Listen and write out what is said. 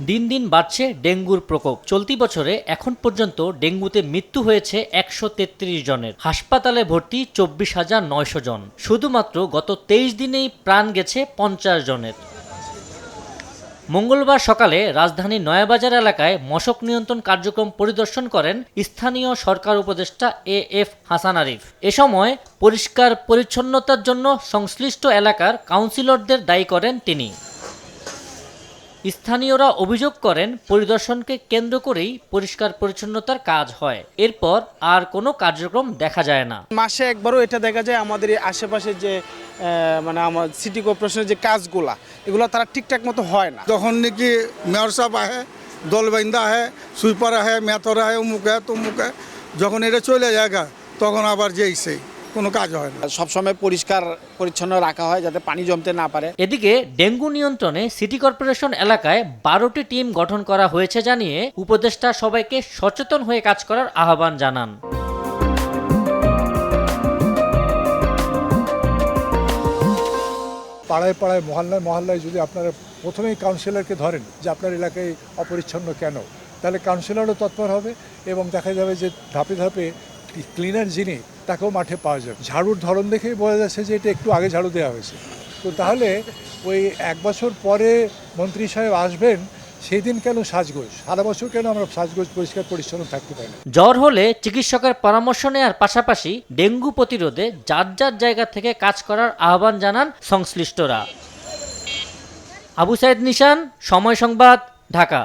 দিন দিন বাড়ছে ডেঙ্গুর প্রকোপ। চলতি বছরে এখন পর্যন্ত ডেঙ্গুতে মৃত্যু হয়েছে একশো তেত্রিশ জনের। হাসপাতালে ভর্তি চব্বিশ হাজার নয়শো জন। শুধুমাত্র গত তেইশ দিনেই প্রাণ গেছে পঞ্চাশ জনের। মঙ্গলবার সকালে রাজধানী নয়াবাজার এলাকায় মশক নিয়ন্ত্রণ কার্যক্রম পরিদর্শন করেন স্থানীয় সরকার উপদেষ্টা এ এফ হাসান আরিফ। এ সময় পরিষ্কার পরিচ্ছন্নতার জন্য সংশ্লিষ্ট এলাকার কাউন্সিলরদের দায়ী করেন তিনি। স্থানীয়রা অভিযোগ করেন পরিদর্শনকে কেন্দ্র করেই পরিষ্কার পরিচ্ছন্নতার কাজ হয়। এরপর আর কোনো কার্যক্রম দেখা যায় না। মাসে একবারও এটা দেখা যায় আমাদের এই আশেপাশে যে মানে আমার সিটি কর্পোরেশনের যে কাজগুলা এগুলো তারা ঠিকঠাক মতো হয় না। যখন নাকি মেয়র সাহেব আহে দলবাইন্দা আহে সুইপার আহে মেথর আহে অমুক আহে তমুক আহে যখন এটা চলে যায় গা, তখন আবার যেই সেই কোনো কাজ হয় না। সবসময় পরিষ্কার পরিচ্ছন্ন রাখা হয় যাতে পানি জমতে না পারে। এদিকে ডেঙ্গু নিয়ন্ত্রণে সিটি কর্পোরেশন এলাকায় বারোটি টিম গঠন করা হয়েছে জানিয়ে উপদেষ্টা সবাইকে সচেতন হয়ে কাজ করার আহ্বান জানান। পাড়ায় পাড়ায় মহল্লায় মহল্লায় যদি আপনারা প্রথমেই কাউন্সিলরকে ধরেন যে আপনার এলাকায় অপরিচ্ছন্ন কেন তাহলে কাউন্সিলরও তৎপর হবে এবং দেখা যাবে যে ধাপে ধাপে ক্লিনার যিনি তাকেও মাঠে পাওয়া যাবে। ঝাড়ুর ধরন দেখেই বোঝা যাচ্ছে যে এটা একটু আগে ঝাড়ু দেওয়া হয়েছে। তো তাহলে ওই এক বছর পরে মন্ত্রী সাহেব আসবেন, সেই দিন কেন সাজগোজ? সারা বছর কেন আমরা সাজগোজ পরিষ্কার পরিচ্ছন্ন থাকতে পারি জ্বর হলে চিকিৎসকের পরামর্শ নেওয়ার পাশাপাশি ডেঙ্গু প্রতিরোধে যার যার জায়গা থেকে কাজ করার আহ্বান জানান সংশ্লিষ্টরা। আবু সাইদ নিশান, সময় সংবাদ, ঢাকা।